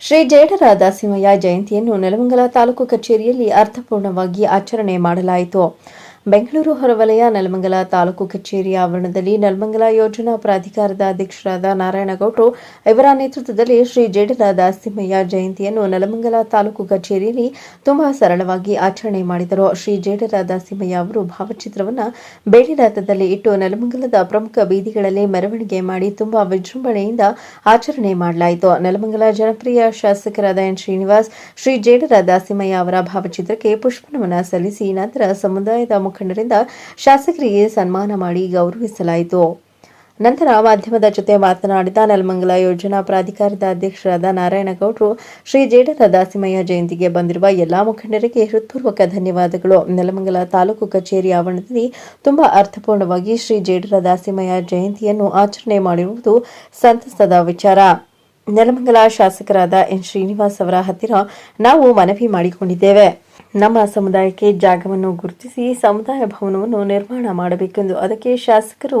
ಶ್ರೀ ಜೇಡರ ದಾಸಿಮಯ್ಯ ಜಯಂತಿಯನ್ನು ನೆಲಮಂಗಲ ತಾಲೂಕು ಕಚೇರಿಯಲ್ಲಿ ಅರ್ಥಪೂರ್ಣವಾಗಿ ಆಚರಣೆ ಮಾಡಲಾಯಿತು. ಬೆಂಗಳೂರು ಹೊರವಲಯ, ನೆಲಮಂಗಲ ತಾಲೂಕು ಕಚೇರಿ ಆವರಣದಲ್ಲಿ ನೆಲಮಂಗಲ ಯೋಜನಾ ಪ್ರಾಧಿಕಾರದ ಅಧ್ಯಕ್ಷರಾದ ನಾರಾಯಣಗೌಡರು ಇವರ ನೇತೃತ್ವದಲ್ಲಿ ಶ್ರೀ ಜೇಡರ ದಾಸಿಮಯ್ಯ ಜಯಂತಿಯನ್ನು ನೆಲಮಂಗಲ ತಾಲೂಕು ಕಚೇರಿಯಲ್ಲಿ ತುಂಬಾ ಸರಳವಾಗಿ ಆಚರಣೆ ಮಾಡಿದರು. ಶ್ರೀ ಜೇಡರ ದಾಸಿಮಯ್ಯ ಅವರು ಭಾವಚಿತ್ರವನ್ನು ಬೇಡಿ ರಥದಲ್ಲಿ ಇಟ್ಟು ನೆಲಮಂಗಲದ ಪ್ರಮುಖ ಬೀದಿಗಳಲ್ಲಿ ಮೆರವಣಿಗೆ ಮಾಡಿ ತುಂಬಾ ವಿಜೃಂಭಣೆಯಿಂದ ಆಚರಣೆ ಮಾಡಲಾಯಿತು. ನೆಲಮಂಗಲ ಜನಪ್ರಿಯ ಶಾಸಕರಾದ ಎನ್ ಶ್ರೀನಿವಾಸ್, ಶ್ರೀ ಜೇಡರ ದಾಸಿಮಯ್ಯ ಅವರ ಭಾವಚಿತ್ರಕ್ಕೆ ಪುಷ್ಪನಮನ ಸಲ್ಲಿಸಿ, ನಂತರ ಸಮುದಾಯದ ಮುಖಂಡರಿಂದ ಶಾಸಕರಿಗೆ ಸನ್ಮಾನ ಮಾಡಿ ಗೌರವಿಸಲಾಯಿತು. ನಂತರ ಮಾಧ್ಯಮದ ಜೊತೆ ಮಾತನಾಡಿದ ನೆಲಮಂಗಲ ಯೋಜನಾ ಪ್ರಾಧಿಕಾರದ ಅಧ್ಯಕ್ಷರಾದ ನಾರಾಯಣಗೌಡರು ಶ್ರೀ ಜೇಡರ ದಾಸಿಮಯ್ಯ ಜಯಂತಿಗೆ ಬಂದಿರುವ ಎಲ್ಲಾ ಮುಖಂಡರಿಗೆ ಹೃತ್ಪೂರ್ವಕ ಧನ್ಯವಾದಗಳು. ನೆಲಮಂಗಲ ತಾಲೂಕು ಕಚೇರಿ ಆವರಣದಲ್ಲಿ ತುಂಬಾ ಅರ್ಥಪೂರ್ಣವಾಗಿ ಶ್ರೀ ಜೇಡರ ದಾಸಿಮಯ್ಯ ಜಯಂತಿಯನ್ನು ಆಚರಣೆ ಮಾಡಿರುವುದು ಸಂತಸದ ವಿಚಾರ. ನೆಲಮಂಗಲ ಶಾಸಕರಾದ ಎನ್ ಶ್ರೀನಿವಾಸ್ ಅವರ ಹತ್ತಿರ ನಾವು ಮನವಿ ಮಾಡಿಕೊಂಡಿದ್ದೇವೆ. ನಮ್ಮ ಸಮುದಾಯಕ್ಕೆ ಜಾಗವನ್ನು ಗುರುತಿಸಿ ಸಮುದಾಯ ಭವನವನ್ನು ನಿರ್ಮಾಣ ಮಾಡಬೇಕೆಂದು ಅದಕ್ಕೆ ಶಾಸಕರು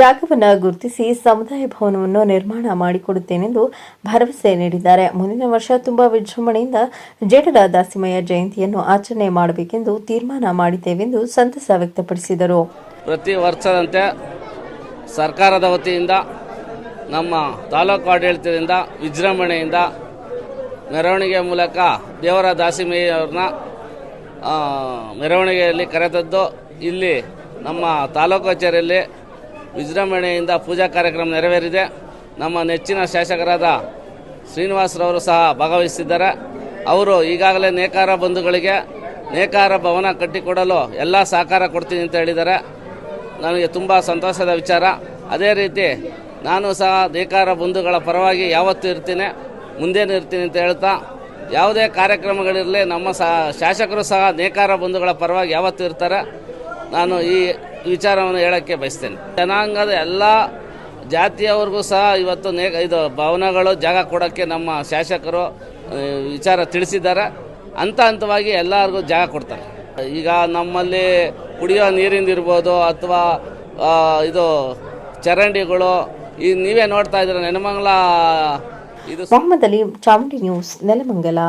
ಜಾಗವನ್ನು ಗುರುತಿಸಿ ಸಮುದಾಯ ಭವನವನ್ನು ನಿರ್ಮಾಣ ಮಾಡಿಕೊಡುತ್ತೇನೆಂದು ಭರವಸೆ ನೀಡಿದ್ದಾರೆ. ಮುಂದಿನ ವರ್ಷ ತುಂಬಾ ವಿಜೃಂಭಣೆಯಿಂದ ಜೇಡರ ದಾಸಿಮಯ್ಯ ಜಯಂತಿಯನ್ನು ಆಚರಣೆ ಮಾಡಬೇಕೆಂದು ತೀರ್ಮಾನ ಮಾಡಿದ್ದೇವೆಂದು ಸಂತಸ ವ್ಯಕ್ತಪಡಿಸಿದರು. ಪ್ರತಿ ವರ್ಷದಂತೆ ಸರ್ಕಾರದ ವತಿಯಿಂದ ನಮ್ಮ ತಾಲೂಕು ಆಡಳಿತದಿಂದ ವಿಜೃಂಭಣೆಯಿಂದ ಮೆರವಣಿಗೆ ಮೂಲಕ ದೇವರ ದಾಸಿಮಯ್ಯವ್ರನ್ನ ಮೆರವಣಿಗೆಯಲ್ಲಿ ಕರೆತದ್ದು ಇಲ್ಲಿ ನಮ್ಮ ತಾಲೂಕು ಕಚೇರಿಯಲ್ಲಿ ವಿಜೃಂಭಣೆಯಿಂದ ಪೂಜಾ ಕಾರ್ಯಕ್ರಮ ನೆರವೇರಿದೆ. ನಮ್ಮ ನೆಚ್ಚಿನ ಶಾಸಕರಾದ ಶ್ರೀನಿವಾಸರವರು ಸಹ ಭಾಗವಹಿಸಿದ್ದಾರೆ. ಅವರು ಈಗಾಗಲೇ ನೇಕಾರ ಬಂಧುಗಳಿಗೆ ನೇಕಾರ ಭವನ ಕಟ್ಟಿಕೊಡಲು ಎಲ್ಲ ಸಹಕಾರ ಕೊಡ್ತೀನಿ ಅಂತ ಹೇಳಿದ್ದಾರೆ. ನನಗೆ ತುಂಬ ಸಂತೋಷದ ವಿಚಾರ. ಅದೇ ರೀತಿ ನಾನು ಸಹ ನೇಕಾರ ಬಂಧುಗಳ ಪರವಾಗಿ ಯಾವತ್ತೂ ಇರ್ತೀನಿ. ಮುಂದೇನು ಇರ್ತೀನಿ ಅಂತ ಹೇಳ್ತಾ, ಯಾವುದೇ ಕಾರ್ಯಕ್ರಮಗಳಿರಲಿ ನಮ್ಮ ಸಹ ಶಾಸಕರು ಸಹ ನೇಕಾರ ಬಂಧುಗಳ ಪರವಾಗಿ ಯಾವತ್ತೂ ಇರ್ತಾರೆ. ನಾನು ಈ ವಿಚಾರವನ್ನು ಹೇಳೋಕ್ಕೆ ಬಯಸ್ತೇನೆ. ಜನಾಂಗದ ಎಲ್ಲ ಜಾತಿಯವ್ರಿಗೂ ಸಹ ಇವತ್ತು ನೇ, ಇದು ಭವನಗಳು ಜಾಗ ಕೊಡೋಕ್ಕೆ ನಮ್ಮ ಶಾಸಕರು ವಿಚಾರ ತಿಳಿಸಿದ್ದಾರೆ. ಹಂತ ಹಂತವಾಗಿ ಎಲ್ಲರಿಗೂ ಜಾಗ ಕೊಡ್ತಾರೆ. ಈಗ ನಮ್ಮಲ್ಲಿ ಕುಡಿಯೋ ನೀರಿಂದಿರ್ಬೋದು ಅಥವಾ ಇದು ಚರಂಡಿಗಳು, ಈ ನೀವೇ ನೋಡ್ತಾ ಇದ್ದೀರ ನೆನಮಂಗಲ ಮೊಹಮ್ಮದ್ ಅಲಿ ಚಾಮುಂಡಿ ನ್ಯೂಸ್ ನೆಲಮಂಗಲ